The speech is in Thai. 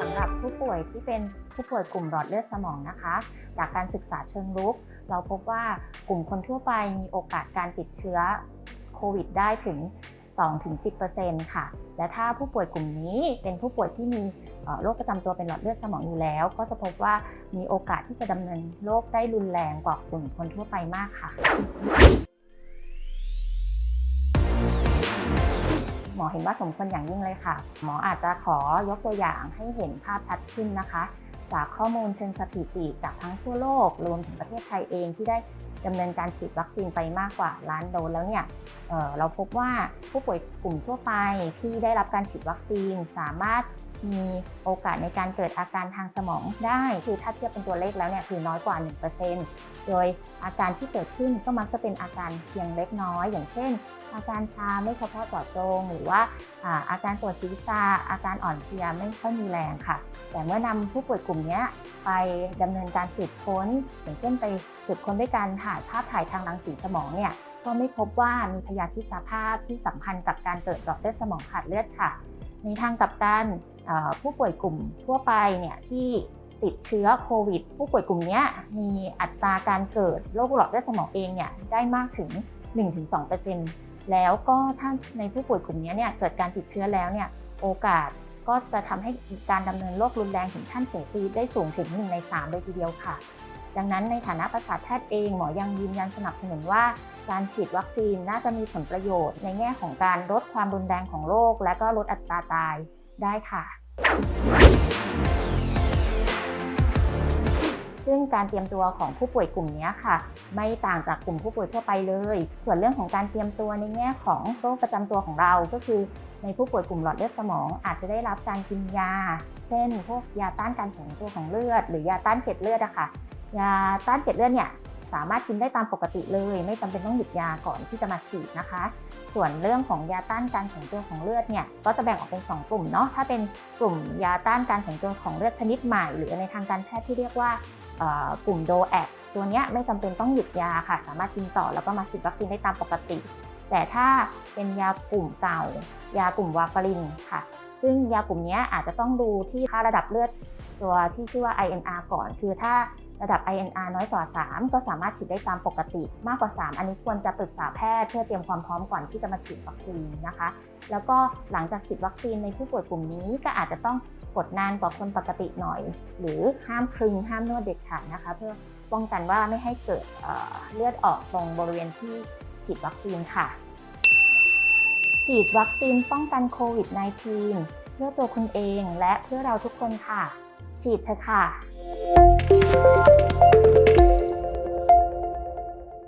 สำหรับผู้ป่วยที่เป็นผู้ป่วยกลุ่มหลอดเลือดสมองนะคะ จากการศึกษาเชิงลุก เราพบว่ากลุ่มคนทั่วไปมีโอกาสการติดเชื้อโควิดได้ถึง 2-10%ค่ะ และถ้าผู้ป่วยกลุ่มนี้เป็นผู้ป่วยที่มีโรคประจำตัวเป็นหลอดเลือดสมองอยู่แล้ว ก็จะพบว่ามีโอกาสที่จะดำเนินโรคได้รุนแรงกว่ากลุ่มคนทั่วไปมากค่ะ หมอเห็นว่าสมควรอย่างยิ่งเลยค่ะ หมออาจจะขอยกตัวอย่างให้เห็นภาพชัดขึ้นนะคะ จากข้อมูลเชิงสถิติจากทั้งทั่วโลกรวมถึงประเทศไทยเองที่ได้ดำเนินการฉีดวัคซีนไปมากกว่าล้านโดสแล้วเนี่ยเเราพบว่าผู้ป่วยกลุ่มทั่วไปที่ได้รับการฉีดวัคซีนสามารถ มีโอกาสในการเกิดอาการทางสมองได้ คือถ้าเทียบเป็นตัวเลขแล้วเนี่ยคือน้อยกว่า 1%โดยอาการที่เกิดขึ้นก็มักจะเป็นอาการเพียงเล็กน้อย อย่างเช่น อาการชาไม่เฉพาะเจาะจง หรือว่าอาการปวดศีรษะอาการอ่อนเพลียไม่ค่อยมีแรงค่ะ แต่เมื่อนำผู้ป่วยกลุ่มนี้ไปดำเนินการสืบค้น อย่างเช่นไปสืบค้นด้วยการถ่ายภาพถ่ายทางรังสีสมองเนี่ยก็ไม่พบว่ามีพยาธิสภาพที่สัมพันธ์กับการเกิดหลอดเลือดสมองขาดเลือดค่ะ ในทางกลับกันผู้ป่วยกลุ่มทั่วไปเนี่ยที่ติดเชื้อโควิด ผู้ป่วยกลุ่มนี้มีอัตราการเกิดโรคหลอดเลือดสมองเองเนี่ยได้มากถึง 1-2%แล้วก็ถ้าในผู้ป่วยกลุ่มนี้เนี่ยเกิดการติดเชื้อแล้วเนี่ยโอกาสก็จะทำให้การดำเนินโรครุนแรงถึงขั้นเสียชีวิตได้สูงถึง1ใน3เลยทีเดียวค่ะ ดังนั้นในฐานะประสาทแพทย์เองหมอยังยืนยันสนับสนุนว่า การฉีดวัคซีนน่าจะมีผลประโยชน์ ในแง่ของการลดความรุนแรงของโรค และก็ลดอัตราตายได้ค่ะ ซึ่งการเตรียมตัวของผู้ป่วยกลุ่มนี้ค่ะ ไม่ต่างจากกลุ่มผู้ป่วยทั่วไปเลย ส่วนเรื่องของการเตรียมตัวในแง่ของโรคประจำตัวของเราก็คือในผู้ป่วยกลุ่มหลอดเลือดสมองอาจจะได้รับการกินยา เช่นพวกยาต้านการแข็งตัวของเลือด หรือยาต้านเกล็ดเลือดอะค่ะ ยาต้านเกล็ดเลือดเนี่ยสามารถกินได้ตามปกติเลย ไม่จำเป็นต้องหยุดยาก่อนที่จะมาฉีดนะคะ ส่วนเรื่องของยาต้านการแข็งตัวของเลือดเนี่ยก็จะแบ่งออกเป็น 2 กลุ่มเนาะถ้าเป็นกลุ่มยาต้านการแข็งตัวของเลือดชนิดใหม่ หรือในทางการแพทย์ที่เรียกว่ากลุ่มโดแอกตัวเนี้ยไม่จำเป็นต้องหยุดยาค่ะ สามารถกินต่อแล้วก็มาฉีดวัคซีนได้ตามปกติ แต่ถ้าเป็นยากลุ่มเก่า ยากลุ่มวาฟารินค่ะ ซึ่งยากลุ่มนี้อาจจะต้องดูที่ค่าระดับเลือดตัวที่ชื่อว่า INR ก่อน คือถ้า ระดับ INR น้อยกว่า 3 ก็สามารถฉีดได้ตามปกติ มากกว่า 3 อันนี้ควรจะปรึกษาแพทย์เพื่อเตรียมความพร้อมก่อนที่จะมาฉีดวัคซีนนะคะ แล้วก็หลังจากฉีดวัคซีนในผู้ป่วยกลุ่มนี้ก็อาจจะต้องกดนานกว่าคนปกติหน่อย หรือห้ามคลึงห้ามนวดเด็ดขาดนะคะ เพื่อป้องกันว่าไม่ให้เกิดเเลือดออกตรงบริเวณที่ฉีดวัคซีนค่ะ ฉีดวัคซีนป้องกันโควิด -19 เพื่อตัวคุณเองและเพื่อเราทุกคนค่ะ ฉีดเถอะค่ะ Música